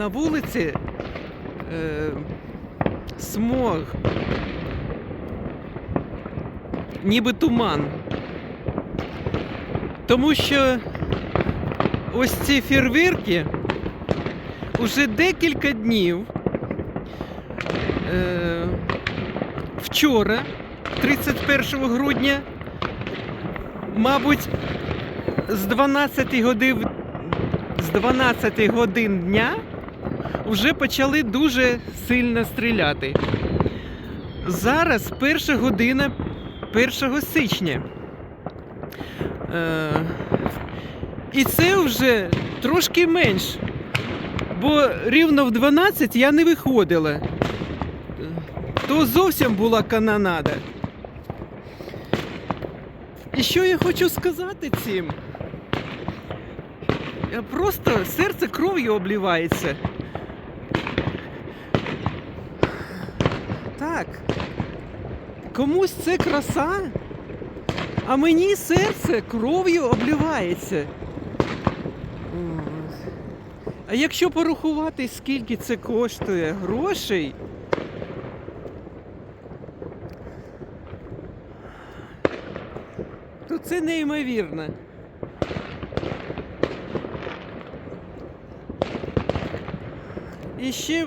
на вулиці е, смог, ніби туман. Тому що ось ці фейерверки уже декілька днів. Е, вчора, 31 грудня, мабуть, з 12 годин, з 12 годин дня вже почали дуже сильно стріляти. Зараз перша година 1 січня. Е, і це вже трошки менш. Бо рівно в 12 я не виходила. Е, То зовсім була канонада. І що я хочу сказати цим? Просто серце кров'ю облівається. Так. Комусь це краса, а мені серце кров'ю облівається. А якщо порахувати, скільки це коштує грошей, то це неймовірно. І ще.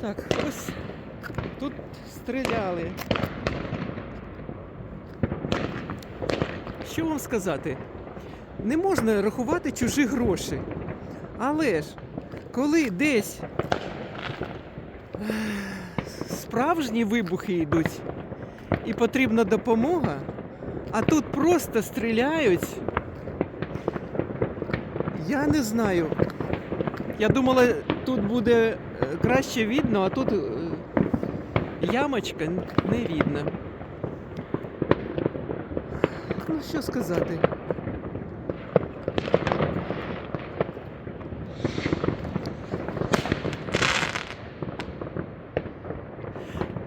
Так, ось тут стріляли. Що вам сказати? Не можна рахувати чужі гроші. Але ж, коли десь справжні вибухи йдуть і потрібна допомога, а тут просто стріляють. Я не знаю. Я думала, тут буде е, краще видно, а тут е, ямочка не видно. Ну, що сказати?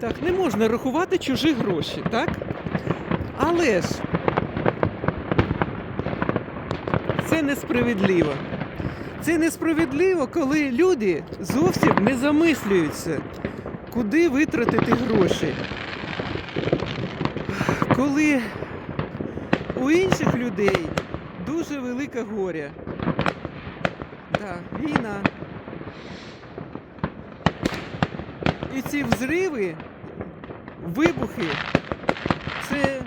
Так, не можна рахувати чужі гроші, так? Але ж це несправедливо. Це несправедливо, коли люди зовсім не замислюються, куди витратити гроші. Коли у інших людей дуже велике горя. Да, війна. І ці взриви, вибухи, це.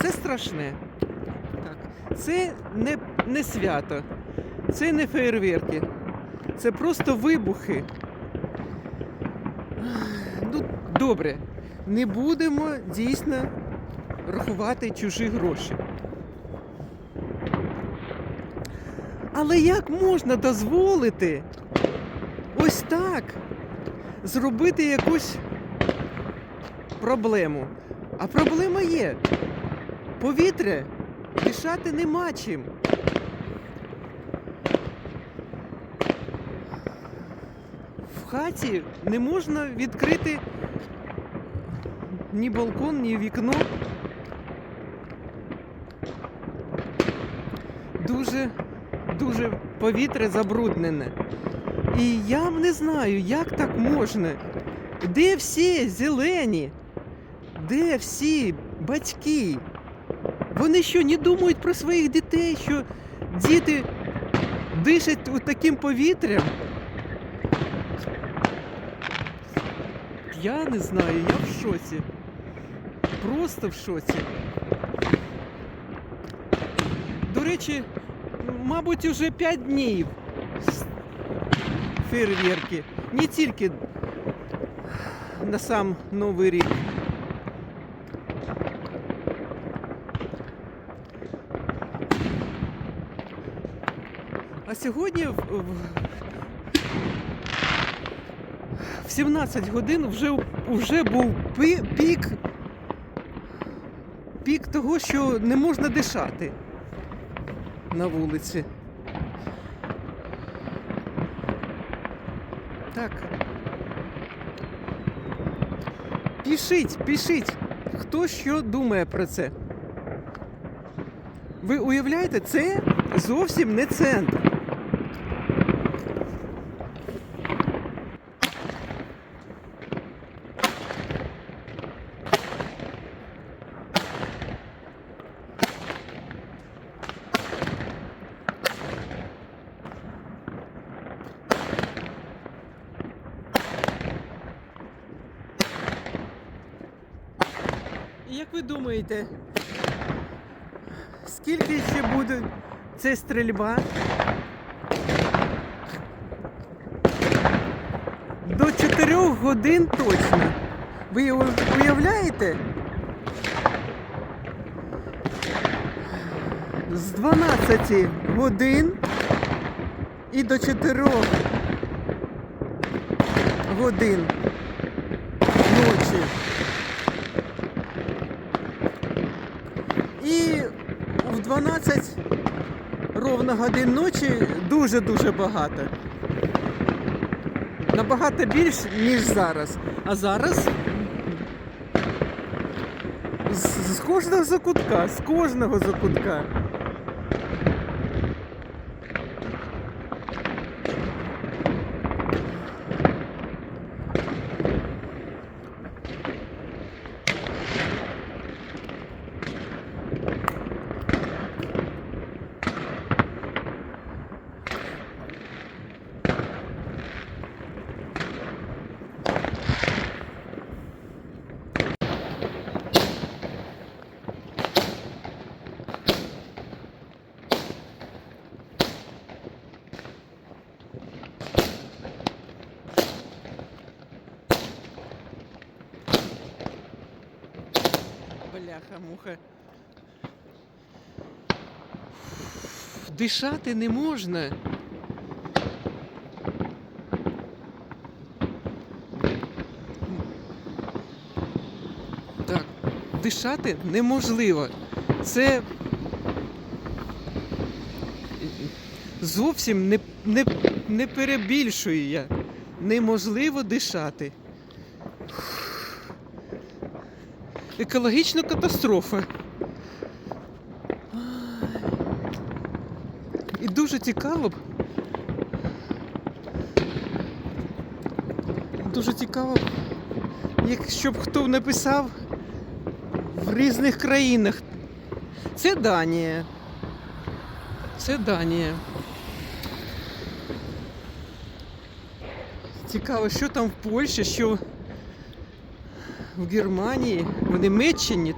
Це страшне. Так. Це не, не свято, це не фейерверки, це просто вибухи. Ну, добре, не будемо дійсно рахувати чужі гроші. Але як можна дозволити ось так зробити якусь проблему? А проблема є. Повітря дишати нема чим. Хаті не можна відкрити ні балкон, ні вікно. Дуже, дуже повітря забруднене. І я не знаю, як так можна. Де всі зелені? Де всі батьки? Вони що, не думають про своїх дітей, що діти дишать таким повітрям? Я не знаю, я в шоці. Просто в шоці. До речі, мабуть, уже 5 днів фейерверки. Не тільки на сам Новий рік. А сьогодні в 17 годин вже, вже був пік, пік того, що не можна дишати на вулиці. Так. Пишіть, пишіть, хто що думає про це. Ви уявляєте, це зовсім не центр. І Як ви думаєте, скільки ще буде ця стрільба? До 4 годин точно. Ви уяв- уявляєте? З 12 годин і до 4 годин ночі. І в 12 ровно годин ночі дуже-дуже багато. Набагато більш, ніж зараз. А зараз з, з кожного закутка, з кожного закутка. Бляха-муха. Дишати не можна. Так, дишати неможливо. Це зовсім не, не, не перебільшую я. Неможливо дишати. Екологічна катастрофа. І дуже цікаво б. Дуже цікаво, якщо б хто написав в різних країнах. Це Данія. Це Данія. Цікаво, що там в Польщі, що в Германії, в Німеччині.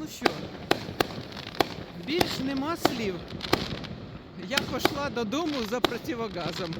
Ну що, більш нема слів. Я пішла додому за противогазом.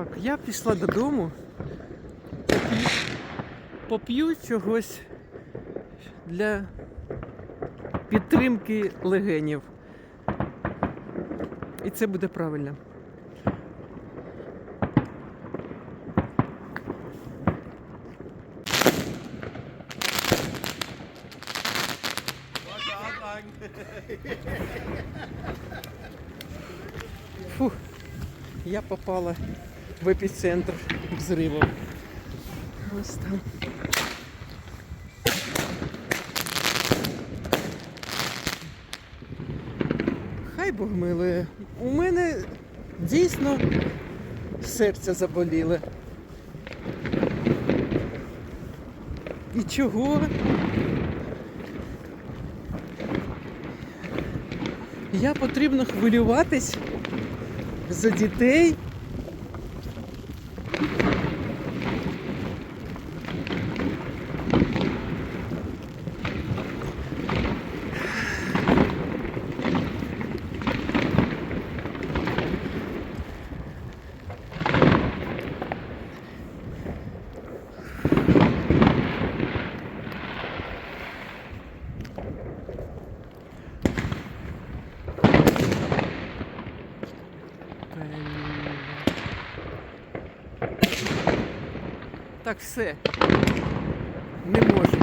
Так, я пішла додому. Поп'ю, поп'ю чогось для підтримки легенів. І це буде правильно. Фух, я попала в епіцентр взриву. Ось там. Хай Бог милує. У мене дійсно серце заболіло. І чого? Я потрібно хвилюватись за дітей. Так, все. Не можу.